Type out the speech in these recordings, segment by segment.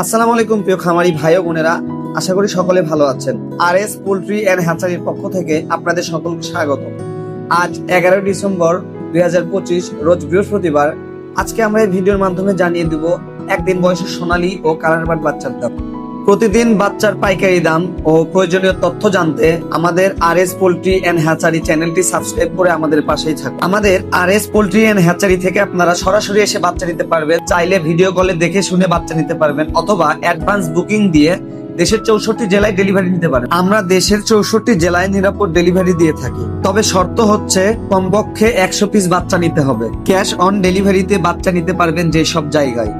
আসসালামু আলাইকুম, প্রিয় খামারি ভাই ও বোনেরা। আশা করি সকলে ভালো আছেন। আর এস পোলট্রি অ্যান্ড হ্যাচারির পক্ষ থেকে আপনাদের সকলকে স্বাগত। আজ এগারোই ডিসেম্বর দুই হাজার পঁচিশ, রোজ বৃহস্পতিবার। আজকে আমরা এই ভিডিওর মাধ্যমে জানিয়ে দেব, একদিন বয়সের সোনালী ও কালারবাট বাচ্চার দাম। প্রতিদিন বাচ্চার পাইকারি দাম ও প্রয়োজনীয় তথ্য জানতে আমাদের R S poultry and hatchery চ্যানেলটি সাবস্ক্রাইব করে আমাদের পাশেই থাকুন। আমাদের R S poultry and hatchery থেকে আপনারা সরাসরি এসে বাচ্চা নিতে পারবেন। চাইলে ভিডিও কলে দেখে শুনে বাচ্চা নিতে পারবেন অথবা অ্যাডভান্স বুকিং দিয়ে দেশের চৌষট্টি জেলায় ডেলিভারি নিতে পারেন। আমরা দেশের চৌষট্টি জেলায় নিরাপদ ডেলিভারি দিয়ে থাকি। তবে শর্ত হচ্ছে কমপক্ষে একশো পিস বাচ্চা নিতে হবে। ক্যাশ অন ডেলিভারিতে বাচ্চা নিতে পারবেন যেসব জায়গায়।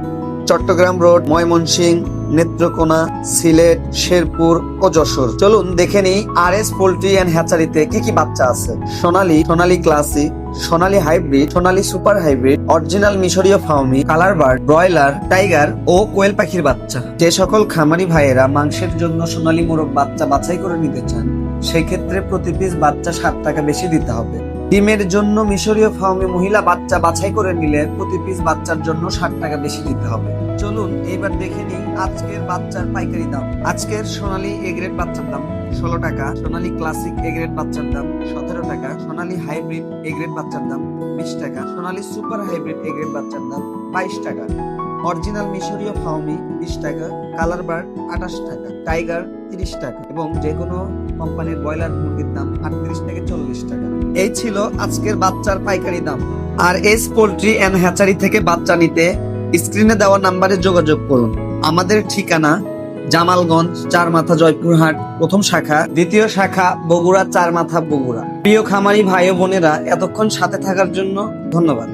চট্টগ্রাম রোড, ময়মনসিংহ নেত্রকোনা, সিলেট, শেরপুর ও যশোর। চলুন দেখে নিই আর এস পোল্ট্রি অ্যান্ড হ্যাচারিতে কি কি বাচ্চা আছে। Sonali Sonali classic Sonali hybrid, Sonali super hybrid, original মিশরীয় Fayoumi colour bird, broiler, tiger ও কোয়েল পাখির বাচ্চা। যে সকল খামারি ভাইয়েরা মাংসের জন্য সোনালী মোরগ বাচ্চা বাছাই করে নিতে চান সেই ক্ষেত্রে প্রতি পিস বাচ্চা ষাট টাকা বেশি দিতে হবে। ডিমের জন্য মিশরীয় ফার্মে মহিলা বাচ্চা বাছাই করে নিলে প্রতি পিস বাচ্চার জন্য ষাট টাকা বেশি দিতে হবে। চলুন এবার দেখে নিই আজকের বাচ্চার পাইকারি দাম। আজকের সোনালী এ গ্রেড বাচ্চার দাম ষোলো টাকা, সোনালী ক্লাসিক এ গ্রেড বাচ্চার দাম সতেরো টাকা, সোনালী হাইব্রিড এ গ্রেড বাচ্চার দাম বিশ টাকা, Sonali super hybrid A grade বাচ্চার দাম বাইশ টাকা। অরিজিনাল মিশরীয় ফাউমি বিশ টাকা, কালার বার্ড আঠাশ টাকা, টাইগার তিরিশ টাকা এবং যে কোনো কোম্পানির ব্রয়লার মুরগির দাম আটত্রিশ থেকে চল্লিশ টাকা। এই ছিল আজকের বাচ্চার পাইকারি দাম। R S poultry and hatchery থেকে বাচ্চা নিতে স্ক্রিনে দেওয়া নাম্বারে যোগাযোগ করুন। আমাদের ঠিকানা জামালগঞ্জ চার মাথা জয়পুরহাট, প্রথম শাখা, দ্বিতীয় শাখা, বগুড়া চার মাথা বগুড়া। প্রিয় খামারি ভাই বোনেরা, এতক্ষণ সাথে থাকার জন্য ধন্যবাদ।